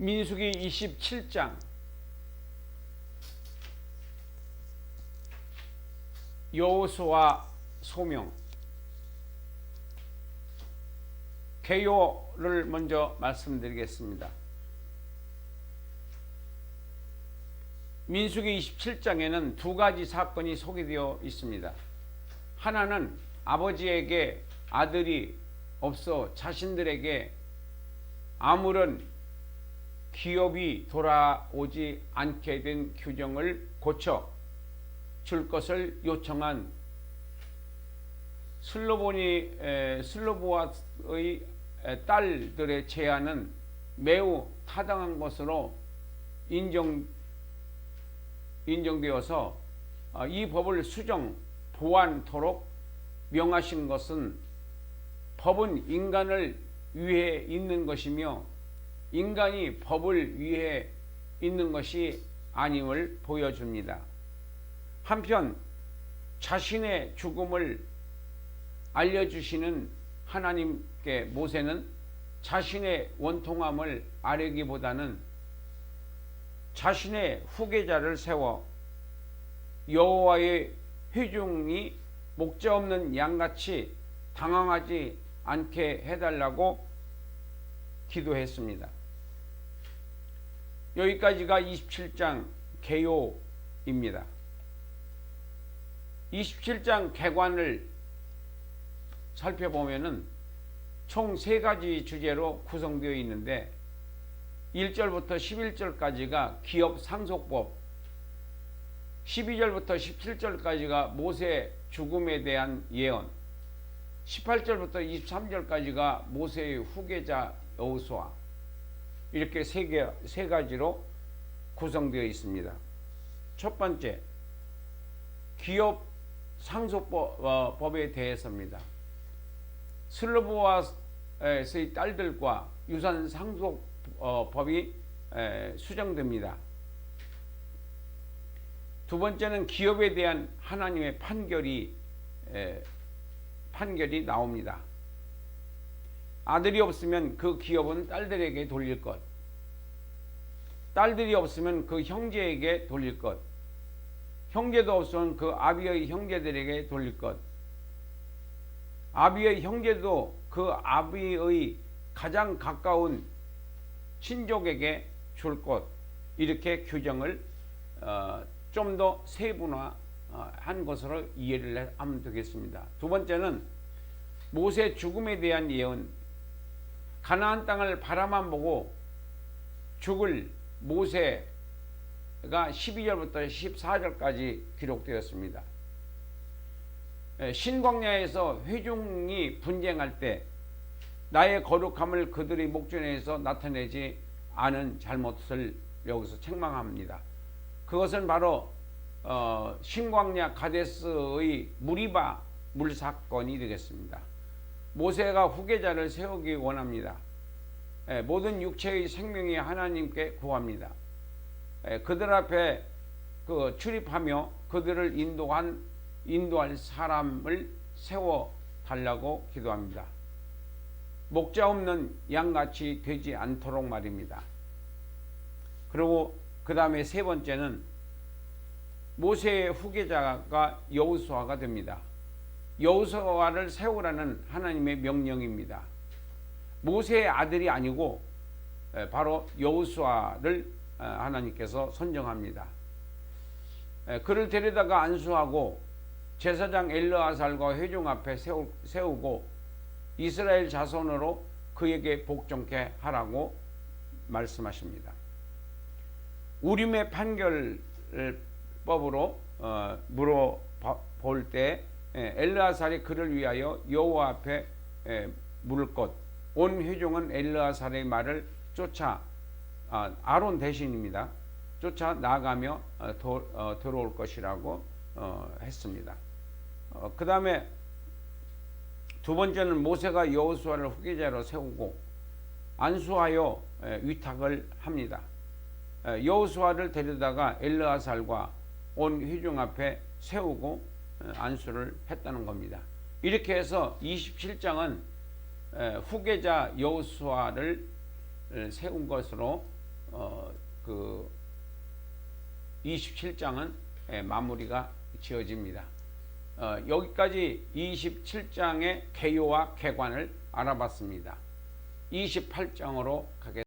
민수기 27장 여호수아 소명 개요를 먼저 말씀드리겠습니다. 민수기 27장에는 두 가지 사건이 소개되어 있습니다. 하나는 아버지에게 아들이 없어 자신들에게 아무런 기업이 돌아오지 않게 된 규정을 고쳐 줄 것을 요청한 슬로보니 에, 슬로보아의 에, 딸들의 제안은 매우 타당한 것으로 인정 인정되어서 어, 이 법을 수정 보완토록 명하신 것은 법은 인간을 위해 있는 것이며 인간이 법을 위해 있는 것이 아님을 보여줍니다. 한편 자신의 죽음을 알려주시는 하나님께 모세는 자신의 원통함을 아뢰기보다는 자신의 후계자를 세워 여호와의 회중이 목자 없는 양같이 당황하지 않게 해달라고 기도했습니다. 여기까지가 27장 개요입니다. 27장 개관을 살펴보면은 총 세 가지 주제로 구성되어 있는데 1절부터 11절까지가 기업 상속법, 12절부터 17절까지가 모세 죽음에 대한 예언, 18절부터 23절까지가 모세의 후계자 여호수아 이렇게 세, 개, 세 가지로 구성되어 있습니다. 첫 번째, 기업 상속법에 대해서입니다. 슬로보아스의 딸들과 유산 상속법이 수정됩니다. 두 번째는 기업에 대한 하나님의 판결이 판결이 나옵니다. 아들이 없으면 그 기업은 딸들에게 돌릴 것. 딸들이 없으면 그 형제에게 돌릴 것. 형제도 없으면 그 아비의 형제들에게 돌릴 것. 아비의 형제도 그 아비의 가장 가까운 친족에게 줄 것. 이렇게 규정을 어, 좀 더 세분화한 것으로 이해를 하면 되겠습니다. 두 번째는 모세 죽음에 대한 예언. 가나안 땅을 바라만 보고 죽을 모세 가 12절부터 14절까지 기록되었습니다. 신광야에서 회중이 분쟁할 때 나의 거룩함을 그들의 목전에서 나타내지 않은 잘못을 여기서 책망합니다. 그것은 바로 어, 신광야 가데스의 무리바 물 사건이 되겠습니다. 모세가 후계자를 세우기 원합니다. 모든 육체의 생명이 하나님께 구합니다. 그들 앞에 그 출입하며 그들을 인도한 인도할 사람을 세워 달라고 기도합니다. 목자 없는 양같이 되지 않도록 말입니다. 그리고 그 다음에 세 번째는 모세의 후계자가 여우수아가 됩니다. 여우수아를 세우라는 하나님의 명령입니다. 모세의 아들이 아니고 바로 여우수아를 하나님께서 선정합니다. 그를 데려다가 안수하고 제사장 엘르아살과 회중 앞에 세우고 이스라엘 자손으로 그에게 복종케 하라고 말씀하십니다. 우림의 판결법으로 어, 물어볼 때 엘르아살이 그를 위하여 여호와 앞에 물을 것. 온 회중은 엘르아살의 말을 쫓아 아, 아론 대신입니다. 쫓아 나가며 어, 도, 어, 들어올 것이라고 어, 했습니다. 어, 그 다음에 두 번째는 모세가 여호수아를 후계자로 세우고 안수하여 에, 위탁을 합니다. 에, 여호수아를 데려다가 엘르아살과 온 회중 앞에 세우고 에, 안수를 했다는 겁니다. 이렇게 해서 27장은 후계자 여호수아를 세운 것으로 어, 그 27장은 예, 마무리가 지어집니다. 어, 여기까지 27장의 개요와 개관을 알아봤습니다. 28장으로 가겠습니다.